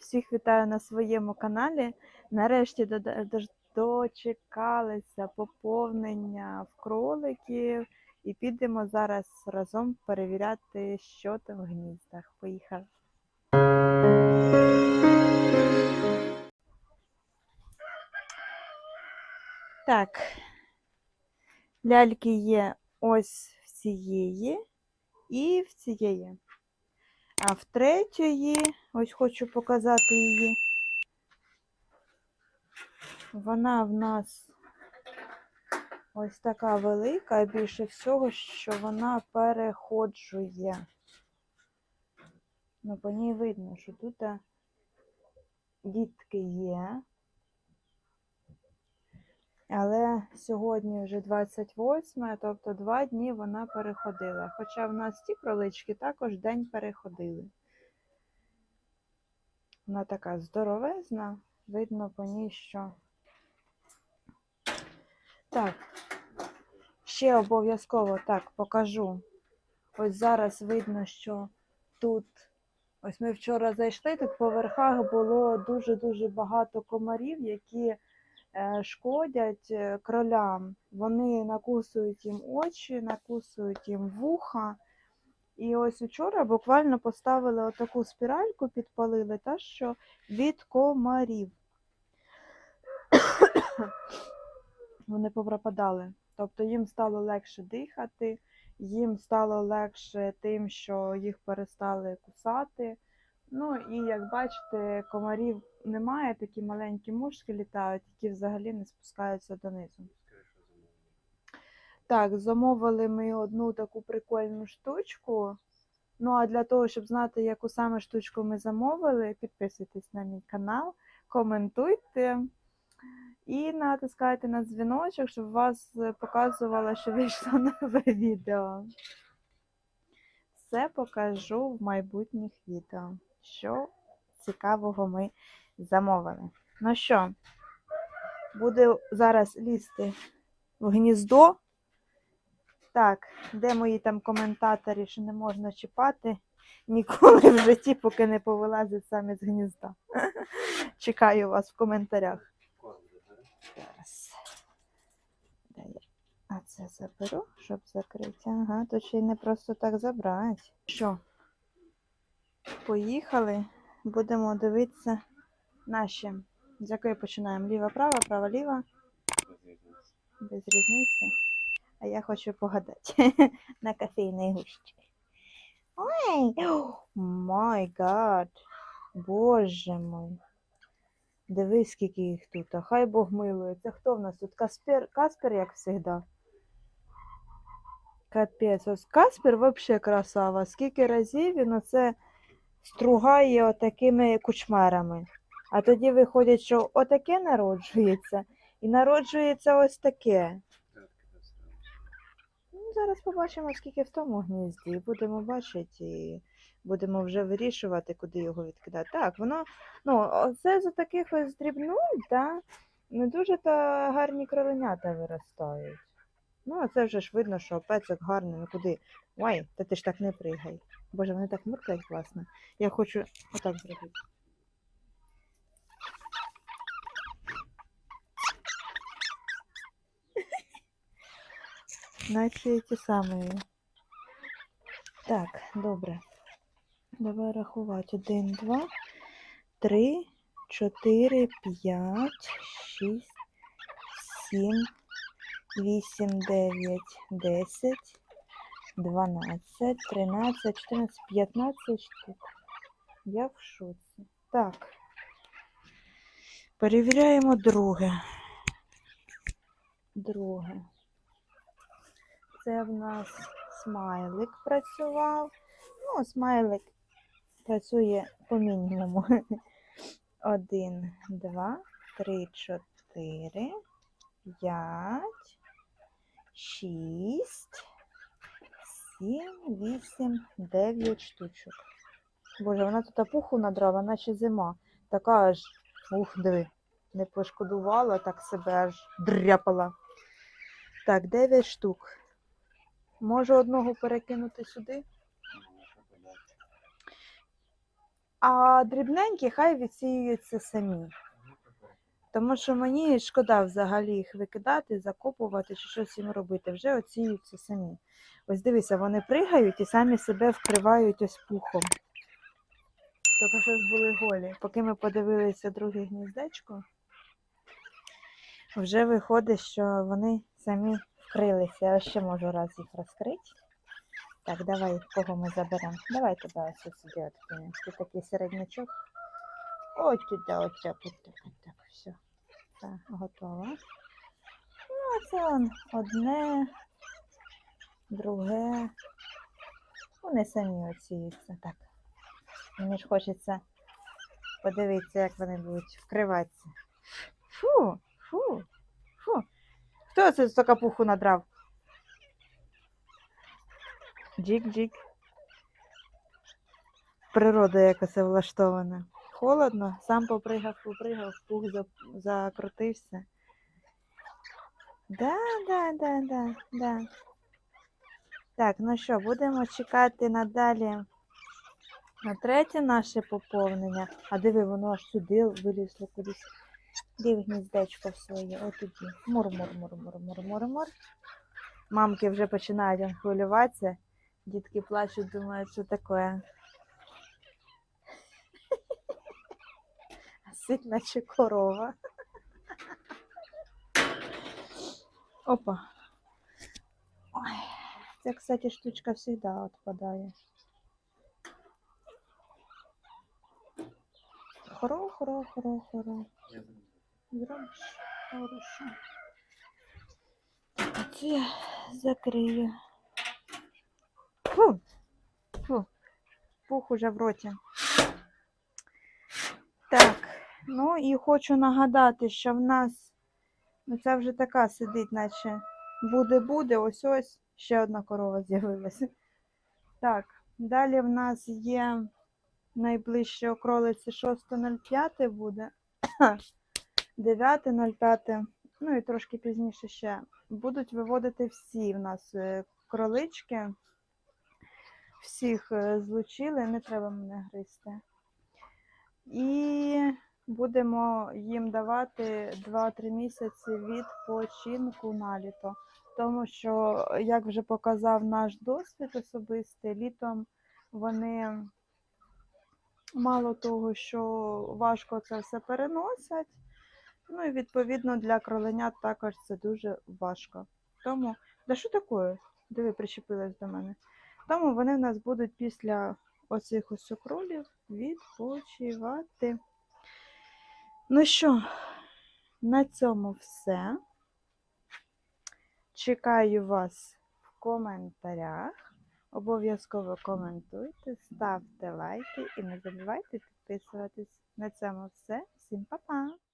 всіх вітаю на своєму каналі. Нарешті дочекалися поповнення в кроликів і підемо зараз разом перевіряти, що там в гніздах. Поїхали. Так, ляльки є ось в цієї і в цієї. А в третьої, ось хочу показати її. Вона в нас ось така велика, більше всього, що вона переходжує. Ну, по ній видно, що тут дітки є. Але сьогодні вже 28, тобто два дні вона переходила. Хоча в нас ті кролички також день переходили. Вона така здоровезна, видно по ній, що. Так, ще обов'язково так покажу. Ось зараз видно, що тут. Ось ми вчора зайшли, тут по верхах було дуже-дуже багато комарів, які шкодять е, кролям. Вони накусують їм очі, накусують їм вуха. І ось вчора буквально поставили отаку спіральку, підпалили, та що від комарів. Вони попропадали. Тобто їм стало легше дихати, їм стало легше тим, що їх перестали кусати. Ну і як бачите, комарів немає, такі маленькі мушки літають, які взагалі не спускаються донизу. Так, замовили ми одну таку прикольну штучку. Ну а для того, щоб знати, яку саме штучку ми замовили, підписуйтесь на мій канал, коментуйте і натискайте на дзвіночок, щоб вас показувало, що вийшло нове відео. Все покажу в майбутніх відео, що цікавого ми замовили. Ну що, буду зараз лізти в гніздо. Так, де мої там коментаторі, що не можна чіпати ніколи в житті, поки не повилазять самі з гнізда. Чекаю вас в коментарях. Зараз. А це заберу, щоб закрити. Ага, то ще й не просто так забрати. Що? Поїхали. Будемо дивитися наші. З якої починаємо? Ліва-права, права-ліва. Без різниці. А я хочу погадати на кофейній гущі. Ой, май гад. Боже мой. Дивись, скільки їх тут. Хай Бог милує. Це хто в нас тут? Каспер, Каспер, як завжди. Капець, ось Каспер взагалі красава. Скільки разів він оце стругає отакими кучмарами. А тоді виходить, що отаке народжується, і народжується ось таке. Ну, зараз побачимо, скільки в тому гнізді. Будемо бачити, і будемо вже вирішувати, куди його відкидати. Так, воно, ну, це за таких ось дрібнуль, да, не дуже то гарні кроленята виростають. Ну, а це вже ж видно, що пецик гарний, ну куди. Ой, та ти ж так не пригай. Боже, вони так муркають класно. Я хочу отак зробити. Наче ті самі. Так, добре. Давай рахувати. Один, два, три, чотири, п'ять, шість, сім, вісім, дев'ять, десять, дванадцять, тринадцять, чотирнадцять, п'ятнадцять штук. Я в шоці. Так. Перевіряємо друге. Друге. Це в нас смайлик працював. Ну, смайлик працює по мінімуму. Один, два, три, чотири, п'ять, шість, сім, вісім, дев'ять штучок. Боже, вона тут пуху надрала, наче зима. Така аж, ух, диви, не пошкодувала, так себе аж дряпала. Так, дев'ять штук. Можу одного перекинути сюди. А дрібненькі хай відсіюються самі. Тому що мені шкода взагалі їх викидати, закопувати чи щось їм робити. Вже оціюються самі. Ось дивися, вони пригають і самі себе вкривають ось пухом. Тільки що ж були голі. Поки ми подивилися друге гніздечко, вже виходить, що вони самі вкрилися. Я ще можу раз їх розкрити. Так, давай, кого ми заберемо? Давай тебе ось сюди откинемо. Ти такий середнячок. Ось туди, ось так, ось так, ось так, все. Так, готово. Ну, це он одне, друге. Вони самі оціються. Так. Мені ж хочеться подивитися, як вони будуть вкриватися. Фу, фу, фу. Хто це стільки пуху надрав? Джік-джік. Природа якось влаштована. Холодно, сам попригав, попригав, пух закрутився. Да, да, да, да, да. Так, ну що, будемо чекати надалі на третє наше поповнення. А диви, воно аж сюди вилізло кудись. Де в гніздечко в своє, отуди. Мур-мур-мур-мур-мур-мур-мур. Мамки вже починають хвилюватися. Дітки плачуть, думають, що таке. Сить, наче корова. Опа. Ця, кстати, штучка завжди відпадає. Хоро, хоро, хоро, хоро. Зробиш? Хорошо. Це я закрию. Фу. Фу. Пух уже в роті. Так, ну і хочу нагадати, що в нас, ну це вже така сидить, наче буде-буде, ось ось ще одна корова з'явилася. Так, далі в нас є найближче окролиці 6.05 буде. 9.05, ну і трошки пізніше ще. Будуть виводити всі в нас е, кролички. Всіх е, злучили, не треба мене гризти. І будемо їм давати 2-3 місяці відпочинку на літо. Тому що, як вже показав наш досвід особистий, літом вони мало того, що важко це все переносять. Ну і відповідно для кроленят також це дуже важко. Тому, да що таке? Диви, причепилась до мене. Тому вони в нас будуть після оцих ось відпочивати. Ну що, на цьому все. Чекаю вас в коментарях. Обов'язково коментуйте, ставте лайки і не забувайте підписуватись. На цьому все. Всім па-па!